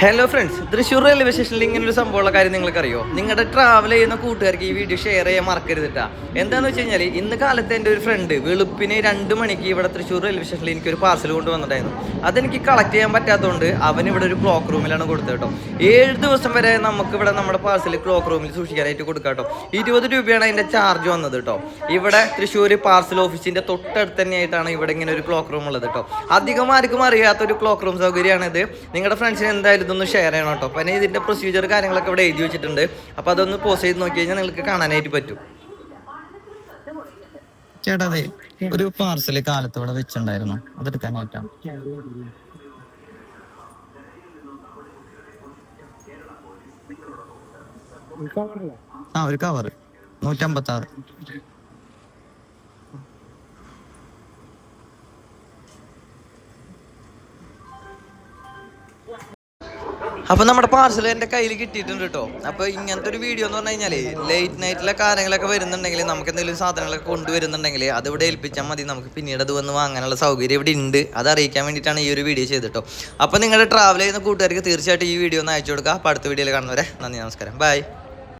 Hello friends Thrissur railway സ്റ്റേഷനിൽ ഇങ്ങനെ ഒരു സംഭവമുള്ള കാര്യം നിങ്ങൾക്കറിയോ? നിങ്ങളുടെ ട്രാവൽ ചെയ്യുന്ന കൂട്ടുകാർക്ക് ഈ വീഡിയോ ഷെയർ ചെയ്യാൻ മറക്കരുതിട്ടാ എന്താന്ന് വെച്ച് കഴിഞ്ഞാൽ ഇന്ന് കാലത്ത് എന്റെ ഒരു ഫ്രണ്ട് വെളുപ്പിന് രണ്ട് മണിക്ക് ഇവിടെ തൃശ്ശൂർ റെയിൽവേ സ്റ്റേഷനിൽ എനിക്കൊരു പാർസൽ കൊണ്ടുവന്നിട്ടായിരുന്നു അതെനിക്ക് കളക്ട് ചെയ്യാൻ പറ്റാത്തതുകൊണ്ട് അവൻ ഇവിടെ ഒരു ക്ലോക്ക് റൂമിലാണ് കൊടുത്തത് കേട്ടോ ഏഴ് ദിവസം വരെ നമുക്ക് ഇവിടെ നമ്മുടെ പാർസൽ ക്ലോക്ക് റൂമിൽ സൂക്ഷിക്കാനായിട്ട് കൊടുക്കാം കേട്ടോ ഇരുപത് രൂപയാണ് അതിന്റെ ചാർജ് വന്നത് കേട്ടോ ഇവിടെ തൃശ്ശൂർ പാർസൽ ഓഫീസിന്റെ തൊട്ടടുത്ത് തന്നെയായിട്ടാണ് ഇവിടെ ഇങ്ങനെ ഒരു ക്ലോക്ക് റൂം ഉള്ളത് കേട്ടോ അധികം ആർക്കും അറിയാത്ത ഒരു ക്ലോക്ക് റൂം സൗകര്യമാണിത് നിങ്ങളുടെ ഫ്രണ്ട്സിന് എന്തായാലും ഇതൊന്ന് ഷെയർ ചെയ്യണം കേട്ടോ. അപ്പം ഇതിന്റെ പ്രൊസീജിയർ കാര്യങ്ങളൊക്കെ ഇവിടെ എഴുതി വെച്ചിട്ടുണ്ട്. അപ്പോൾ അതൊന്ന് പോസ്റ്റ് ചെയ്ത് നോക്കി കഴിഞ്ഞാൽ നിങ്ങൾക്ക് കാണാനായിട്ട് പറ്റും. ചേട്ടാ അതെ ഒരു പാർസൽ പാർസൽ ഇവിടെ വെച്ചിട്ടുണ്ടായിരുന്നു. അതെടുക്കാനായിട്ടാണ് ആ ഒരു കവർ നൂറ്റമ്പത്തി അപ്പോൾ നമ്മുടെ പാർസൽ എന്റെ കയ്യിൽ കിട്ടിയിട്ടുണ്ട് കേട്ടോ അപ്പോൾ ഇങ്ങനത്തെ ഒരു വീഡിയോ എന്ന് പറഞ്ഞു കഴിഞ്ഞാൽ ലേറ്റ് നൈറ്റിലെ കാര്യങ്ങളൊക്കെ വരുന്നുണ്ടെങ്കിൽ നമുക്ക് എന്തെങ്കിലും സാധനങ്ങളൊക്കെ കൊണ്ടുവരുന്നുണ്ടെങ്കിൽ അത് ഇവിടെ ഏൽപ്പിച്ചാൽ മതി. നമുക്ക് പിന്നീട് അത് വന്ന് വാങ്ങാനുള്ള സൗകര്യം ഇവിടെ ഉണ്ട്. അത് അറിയിക്കാൻ വേണ്ടിയിട്ടാണ് ഈ ഒരു വീഡിയോ ചെയ്തിട്ടോ അപ്പോൾ നിങ്ങളുടെ ട്രാവൽ ചെയ്യുന്ന കൂട്ടുകാർക്ക് തീർച്ചയായിട്ടും ഈ വീഡിയോ ഒന്ന് അയച്ചു കൊടുക്കുക അടുത്ത വീഡിയോയിൽ കാണുന്നവരെ നന്ദി നമസ്കാരം. ബൈ